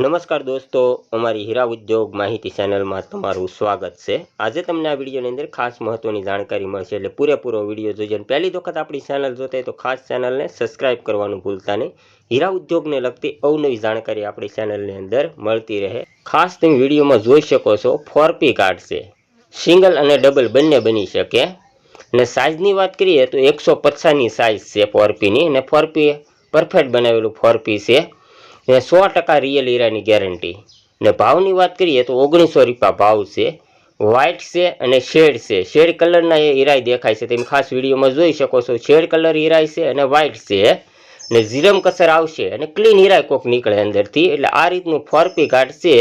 નમસ્કાર દોસ્તો, અમારી હીરા ઉદ્યોગ માહિતી ચેનલમાં તમારું સ્વાગત છે. આજે તમને આ વિડીયોની અંદર ખાસ મહત્વની જાણકારી મળશે એટલે પૂરેપૂરો વીડિયો અને પહેલી વખત આપણી ચેનલ જોતા તો ખાસ ચેનલને સબસ્ક્રાઇબ કરવાનું ભૂલતા નહીં. હીરા ઉદ્યોગને લગતી અવનવી જાણકારી આપણી ચેનલની અંદર મળતી રહે. ખાસ તમે વિડીયોમાં જોઈ શકો છો ફોરપી કાર્ડ છે. સિંગલ અને ડબલ બંને બની શકે. અને સાઇઝની વાત કરીએ તો એકસો પચાસની સાઇઝ છે ફોરપીની અને ફોરપી પરફેક્ટ બનાવેલું ફોરપી છે. ને સો ટકા રિયલ હીરાની ગેરંટી ને ભાવની વાત કરીએ તો ઓગણીસો રૂપિયા ભાવ છે વ્હાઇટ છે અને શેડ છે. શેડ કલરના એ હીરાય દેખાય છે. તમે ખાસ વિડીયોમાં જોઈ શકો છો શેડ કલર હીરાય છે અને વ્હાઇટ છે. ને ઝીરમ કસર આવશે અને ક્લીન હીરાય કોક નીકળે અંદરથી. એટલે આ રીતનું ફોરપી ઘાટ છે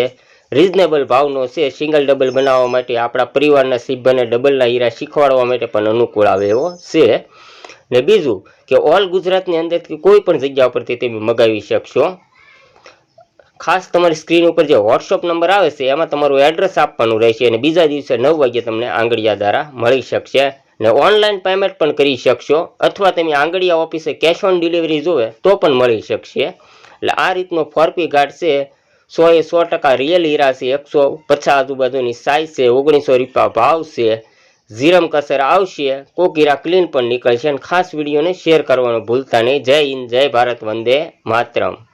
રિઝનેબલ ભાવનો છે. સિંગલ ડબલ બનાવવા માટે આપણા પરિવારના સભ્યને ડબલના હીરા શીખવાડવા માટે પણ અનુકૂળ આવે એવો છે. ને બીજું કે ઓલ ગુજરાતની અંદરથી કોઈ પણ જગ્યા પરથી તમે મગાવી શકશો. ખાસ તમારી સ્ક્રીન ઉપર જે વોટ્સઅપ નંબર આવે છે, એમાં તમારું એડ્રેસ આપવાનું રહેશે અને બીજા દિવસે નવ વાગ્યે તમને આંગળીયા દ્વારા મળી શકશે. ને ઓનલાઈન પેમેન્ટ પણ કરી શકશો, અથવા તમે આંગળીયા ઓફિસે કેશ ઓન ડિલિવરી જોવે, તો પણ મળી શકશે. એટલે આ રીતનો ફોરપી ગાર્ડ છે સો એ સો ટકા રિયલ હીરા છે, એકસો પચાસ આજુબાજુની સાઇઝ છે, ઓગણીસો રૂપિયા ભાવ છે, ઝીરમ કસર આવશે, કોક હીરા ક્લીન પણ નીકળશે. અને ખાસ વિડીયોને શેર કરવાનું ભૂલતા નહીં. જય હિન્દ, જય ભારત, વંદે માતરમ.